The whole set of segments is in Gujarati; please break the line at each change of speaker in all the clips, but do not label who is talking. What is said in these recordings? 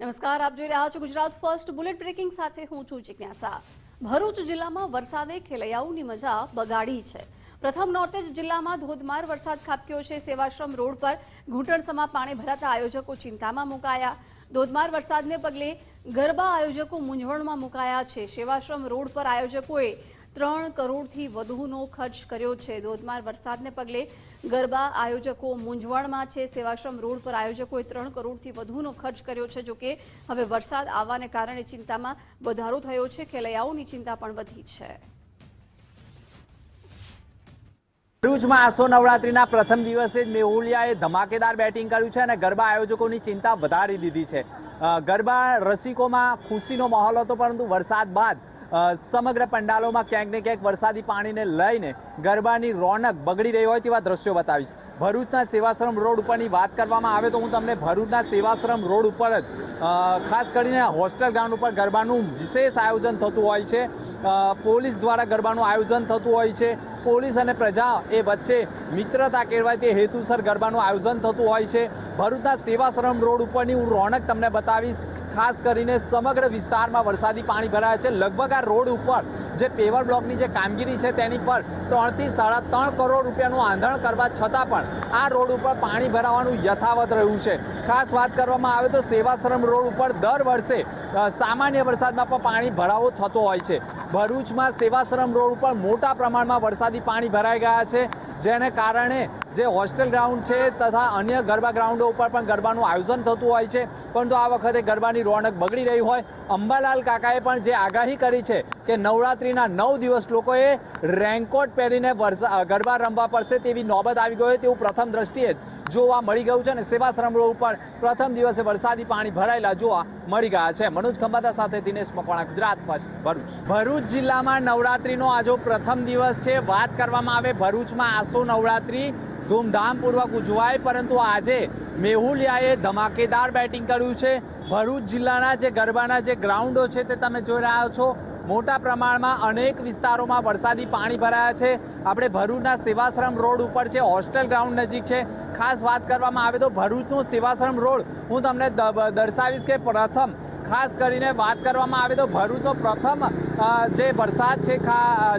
નમસ્કાર, આપ જોઈ રહ્યા છો ગુજરાત ફર્સ્ટ બુલેટ બ્રેકિંગ સાથે હું છું જિજ્ઞાસા. ભરૂચ જિલ્લામાં વરસાદે ખેલૈયાઓની મજા બગાડી છે. પ્રથમ નોર્થ જિલ્લામાં ધોધમાર વરસાદ ખાબક્યો છે. સેવાશ્રમ રોડ પર ઘૂંટણસમાં પાણી ભરાતા આયોજકો ચિંતામાં મુકાયા. ધોધમાર વરસાદને પગલે ગરબા આયોજકો મૂંઝવણમાં મુકાયા છે. સેવાશ્રમ રોડ પર આયોજકોએ ત્રણ કરોડથી વધુનો ખર્ચ કર્યો છે. ધોધમાર વરસાદને પગલે ગરબા આયોજકો મૂંઝવણમાં છે. સેવાશ્રમ રોડ પર આયોજકોએ ત્રણ કરોડથી વધુનો ખર્ચ કર્યો છે. જોકે હવે વરસાદ આવવાને કારણે ચિંતામાં વધારો થયો છે. ખેલૈયાઓની ચિંતા પણ વધી છે.
ભરૂચમાં આસો નવરાત્રીના પ્રથમ દિવસે જ મેહુલિયાએ ધમાકેદાર બેટિંગ કર્યું છે અને ગરબા આયોજકોની ચિંતા વધારી દીધી છે. ગરબા રસિકોમાં ખુશીનો માહોલ હતો, પરંતુ વરસાદ બાદ સમગ્ર પંડાલોમાં ક્યાંક ને ક્યાંક વરસાદી પાણીને લઈને ગરબાની રોનક બગડી રહી હોય તેવા દ્રશ્યો બતાવીશ. ભરૂચના સેવાશ્રમ રોડ ઉપરની વાત કરવામાં આવે તો હું તમને ભરૂચના સેવાશ્રમ રોડ ઉપર જ ખાસ કરીને હોસ્ટેલ ગ્રાઉન્ડ ઉપર ગરબાનું વિશેષ આયોજન થતું હોય છે. પોલીસ દ્વારા ગરબાનું આયોજન થતું હોય છે. પોલીસ અને પ્રજા એ વચ્ચે મિત્રતા કેળવાય તે હેતુસર ગરબાનું આયોજન થતું હોય છે. ભરૂચના સેવાશ્રમ રોડ ઉપરની હું રોનક તમને બતાવીશ. ખાસ કરીને સમગ્ર વિસ્તારમાં વરસાદી પાણી ભરાયા છે. લગભગ આ રોડ ઉપર જે પેવર બ્લોકની જે કામગીરી છે તેની પર ત્રણથી સાડા ત્રણ કરોડ રૂપિયાનું આંધણ કરવા છતાં પણ આ રોડ ઉપર પાણી ભરાવાનું યથાવત રહ્યું છે. ખાસ વાત કરવામાં આવે તો સેવાશ્રમ રોડ ઉપર દર વર્ષે સામાન્ય વરસાદમાં પણ પાણી ભરાવો થતો હોય છે. ભરૂચમાં સેવાશ્રમ રોડ ઉપર મોટા પ્રમાણમાં વરસાદી પાણી ભરાઈ ગયા છે. જેને કારણે જે હોસ્ટેલ ગ્રાઉન્ડ છે તથા અન્ય ગરબા ગ્રાઉન્ડો ઉપર પણ ગરબાનું આયોજન થતું હોય છે. પરંતુ આ વખતે ગરબાની રોનક બગડી રહી હોય. અંબાલાલ કાકાએ પણ જે આગાહી કરી છે કે નવરાત્રિના નવ દિવસ લોકોએ રેનકોટ પહેરીને ગરબા રમવા પડશે તેવી નોબત આવી ગઈ હોય તેવું પ્રથમ દ્રષ્ટિએ જોવા મળી ગયું છે અને સેવાશ્રમ રોડ ઉપર પ્રથમ દિવસે વરસાદી પાણી ભરાયેલા જોવા મળી ગયા છે. મનોજ ખંભાતા સાથે દિનેશ મકવાણા, ગુજરાત ફર્સ્ટ, ભરૂચ. ભરૂચ જિલ્લામાં નવરાત્રીનો આજો પ્રથમ દિવસ છે. વાત કરવામાં આવે ભરૂચમાં આસો નવરાત્રી ધૂમધામપૂર્વક ઉજવાય, પરંતુ આજે મેહુલિયાએ ધમાકેદાર બેટિંગ કર્યું છે. ભરૂચ જિલ્લાના જે ગરબાના જે ગ્રાઉન્ડો છે તે તમે જોઈ રહ્યા છો. મોટા પ્રમાણમાં અનેક વિસ્તારોમાં વરસાદી પાણી ભરાયા છે. આપણે ભરૂચના સેવાશ્રમ રોડ ઉપર છે, હોસ્ટેલ ગ્રાઉન્ડ નજીક છે. ખાસ વાત કરવામાં આવે તો ભરૂચનો સેવાશ્રમ રોડ હું તમને દર્શાવીશ કે પ્રથમ, ખાસ કરીને વાત કરવામાં આવે તો ભરૂચનો પ્રથમ જે વરસાદ છે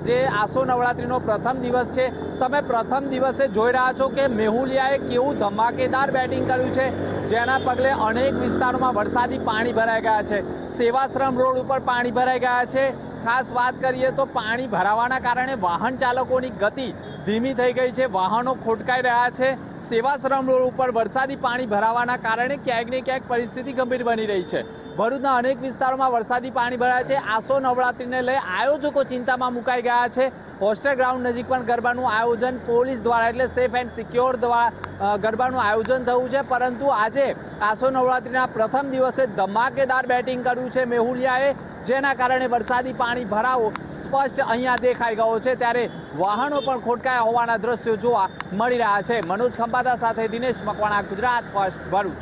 જે આસો નવરાત્રીનો પ્રથમ દિવસ છે, તમે પ્રથમ દિવસે જોઈ રહ્યા છો કે મેહુલિયાએ કેવું ધમાકેદાર બેટિંગ કર્યું છે, જેના પગલે અનેક વિસ્તારોમાં વરસાદી પાણી ભરાઈ ગયા છે, સેવાશ્રમ રોડ ઉપર પાણી ભરાઈ ગયા છે ખાસ વાત કરીએ તો પાણી ભરાવાના કારણે વાહન ચાલકોની ગતિ ધીમી થઈ ગઈ છે. વાહનો ખોટકાઈ રહ્યા છે. સેવાશ્રમ રોડ ઉપર વરસાદી પાણી ભરાવાના કારણે ક્યાંક ને ક્યાંક પરિસ્થિતિ ગંભીર બની રહી છે. ભરૂચના અનેક વિસ્તારોમાં વરસાદી પાણી ભરાયા છે. આસો નવરાત્રીને લઈ આયોજકો ચિંતામાં મુકાઈ ગયા છે. હોસ્ટેલ ગ્રાઉન્ડ નજીક પણ ગરબાનું આયોજન પોલીસ દ્વારા એટલે સેફ એન્ડ સિક્યોર દ્વારા ગરબાનું આયોજન થયું છે. પરંતુ આજે આસો નવરાત્રિના પ્રથમ દિવસે ધમાકેદાર બેટિંગ કર્યું છે. મેહુલિયાએ જેના કારણે વરસાદી પાણી ભરાવો સ્પષ્ટ અહીંયા દેખાઈ ગયો છે. ત્યારે વાહનો પણ ખોટકાયા હોવાના દ્રશ્યો જોવા મળી રહ્યા છે. મનોજ ખંભાતા સાથે દિનેશ મકવાણા, ગુજરાત ફર્સ્ટ ભરૂચ.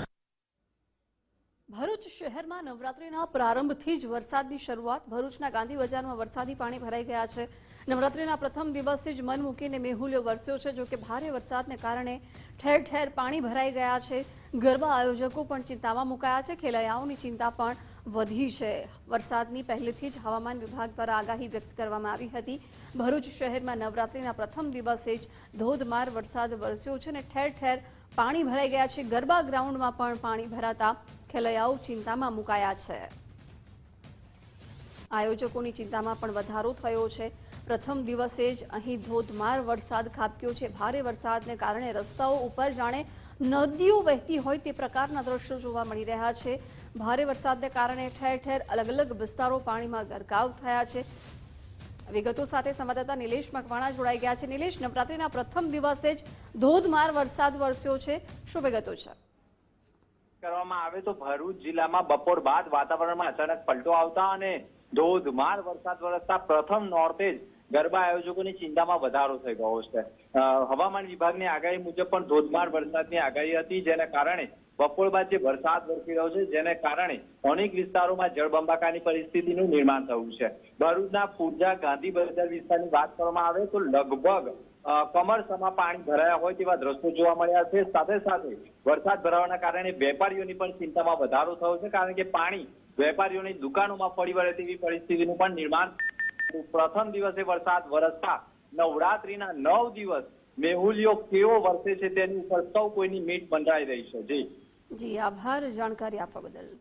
ભરૂચ શહેરમાં નવરાત્રિના પ્રારંભથી જ વરસાદની શરૂઆત. ભરૂચના ગાંધી બજારમાં વરસાદી પાણી ભરાઈ ગયા છે. નવરાત્રિના પ્રથમ દિવસથી જ મન મૂકીને મેહુલ્યો વરસ્યો છે, જોકે ભારે વરસાદને કારણે ઠેર ઠેર પાણી ભરાઈ ગયા છે. ગરબા આયોજકો પણ ચિંતામાં મુકાયા છે. ખેલૈયાઓની ચિંતા પણ વધી છે. વરસાદની પહેલેથી જ હવામાન વિભાગ દ્વારા આગાહી વ્યક્ત કરવામાં આવી હતી. ભરૂચ શહેરમાં નવરાત્રિના પ્રથમ દિવસે જ ધોધમાર વરસાદ વરસ્યો છે અને ઠેર ઠેર પાણી ભરાઈ ગયા છે. ગરબા ગ્રાઉન્ડમાં પણ પાણી ભરાતા ખેલૈયાઓ ચિંતામાં મુકાયા છે. આયોજકોની ચિંતામાં પણ વધારો થયો છે. પ્રથમ દિવસે જ અહીં ધોધમાર વરસાદ ખાબક્યો છે. ભારે વરસાદને કારણે રસ્તાઓ ઉપર જાણે નદીઓ વહેતી હોય તે પ્રકારના દ્રશ્યો જોવા મળી રહ્યા છે. ભારે વરસાદને કારણે ઠેર ઠેર અલગ અલગ વિસ્તારો પાણીમાં ગરકાવ થયા છે. વિગતો સાથે સંવાદદાતા નિલેશ મકવાણા જોડાઈ ગયા છે. નિલેશ, નવરાત્રીના પ્રથમ દિવસે જ ધોધમાર વરસાદ વરસ્યો છે. શું વિગતો છે?
કરવામાં આવે તો ભરૂચ જિલ્લામાં બપોર બાદ વાતાવરણમાં અચાનક પલટો આવતા અને ધોધમાર વરસાદ વરસતા પ્રથમ નોર્તે જ ગરબા આયોજકોની ચિંતામાં વધારો થઈ ગયો છે. હવામાન વિભાગની આગાહી મુજબ પણ ધોધમાર વરસાદની આગાહી હતી, જેના કારણે બપોર બાદ જે વરસાદ વરસી રહ્યો છે, જેને કારણે અનેક વિસ્તારોમાં જળબંબાકારની પરિસ્થિતિનું નિર્માણ થયું છે. ભરૂચના પૂર્જા ગાંધી બજાર વિસ્તારની વાત કરવામાં આવે તો લગભગ કમરસમાં પાણી ભરાયા હોય તેવા દ્રશ્યો જોવા મળ્યા છે. સાથે સાથે વરસાદ ભરાવાના કારણે વેપારીઓની પણ ચિંતામાં વધારો થયો છે, કારણ કે પાણી વેપારીઓની દુકાનોમાં ફરી વળે તેવી પરિસ્થિતિનું પણ નિર્માણ પ્રથમ દિવસે વરસાદ વરસતા નવરાત્રીના નવ દિવસ મેહુલિયો કેવો વરસે છે તેની ઉપર સૌ કોઈની મીટ બંધાઈ રહી છે. જી.
જી, આભાર. જાણકારી આપવા બદલ.